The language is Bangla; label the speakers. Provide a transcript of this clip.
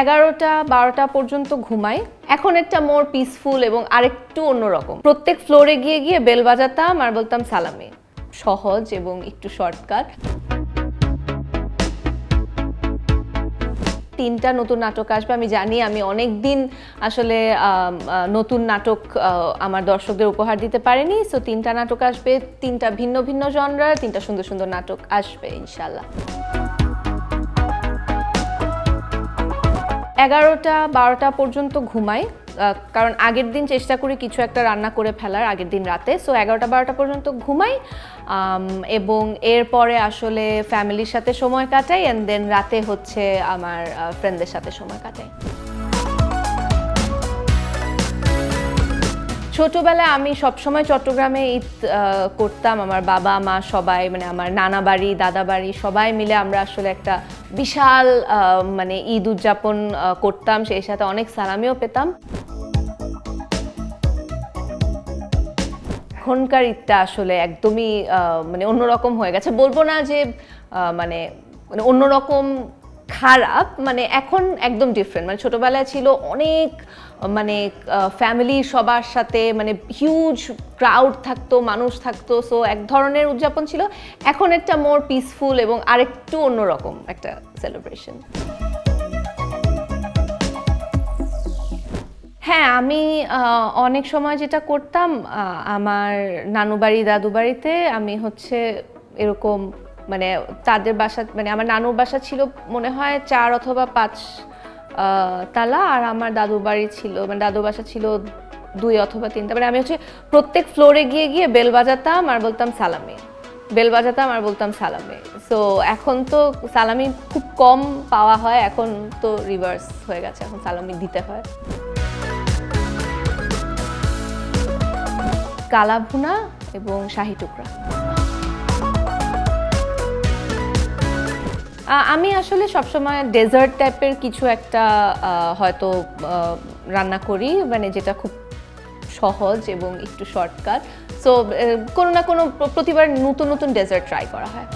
Speaker 1: এগারোটা, বারোটা পর্যন্ত ঘুমাই। এখন একটা মোর পিসফুল এবং আরেকটু অন্যরকম। প্রত্যেক ফ্লোরে গিয়ে গিয়ে বেল বাজাতাম আর বলতাম সালামে। সহজ এবং একটু শর্টকাট তিনটা নতুন নাটক আসবে, আমি জানি, আমি অনেক দিন আসলে নতুন নাটক আমার দর্শকদের উপহার দিতে পারিনি। সো তিনটা নাটক আসবে, তিনটা ভিন্ন ভিন্ন জনরার তিনটা সুন্দর সুন্দর নাটক আসবে ইনশাল্লাহ এগারোটা, বারোটা পর্যন্ত ঘুমাই। কারণ আগের দিন চেষ্টা করি কিছু একটা রান্না করে ফেলার আগের দিন রাতে। সো এগারোটা, বারোটা পর্যন্ত ঘুমাই। এবং এরপরে আসলে ফ্যামিলির সাথে সময় কাটাই অ্যান্ড দেন রাতে হচ্ছে আমার ফ্রেন্ডদের সাথে সময় কাটাই। ছোটবেলায় আমি সবসময় চট্টগ্রামে ঈদ করতাম। আমার বাবা, মা সবাই মানে আমার নানা বাড়ি, দাদা বাড়ি, সবাই মিলে আমরা আসলে একটা বিশাল মানে ঈদ উদযাপন করতাম। সেই সাথে অনেক সালামিও পেতাম। এখনকার ঈদটা আসলে একদমই মানে অন্যরকম হয়ে গেছে। বলব না যে মানে মানে অন্যরকম খারাপ মানে এখন একদম ডিফারেন্ট মানে ছোটোবেলায় ছিল অনেক মানে ফ্যামিলি সবার সাথে মানে হিউজ ক্রাউড থাকতো, মানুষ থাকতো। সো এক ধরনের উদযাপন ছিল। এখন একটা মোর পিসফুল এবং আরেকটু অন্যরকম একটা সেলিব্রেশন হ্যাঁ আমি অনেক সময় যেটা করতাম আমার নানু বাড়ি দাদু বাড়িতে আমি হচ্ছে এরকম মানে তাদের বাসা মানে আমার নানুর বাসা ছিল মনে হয় চার অথবা পাঁচ তালা আর আমার দাদু বাড়ি ছিল মানে দাদু বাসা ছিল দুই অথবা তিনটা। মানে আমি হচ্ছে প্রত্যেক ফ্লোরে গিয়ে গিয়ে বেল বাজাতাম আর বলতাম সালামে। বেল বাজাতাম আর বলতাম সালামে। সো এখন তো সালামি খুব কম পাওয়া হয়, এখন তো রিভার্স হয়ে গেছে, এখন সালামি দিতে হয়। কালাভুনা এবং শাহি টুকরা। আমি আসলে সবসময় ডেজার্ট টাইপের কিছু একটা হয়তো রান্না করি মানে যেটা খুব সহজ এবং একটু শর্টকাট সো কোনো না কোনো প্রতিবার নতুন নতুন ডেজার্ট ট্রাই করা হয়।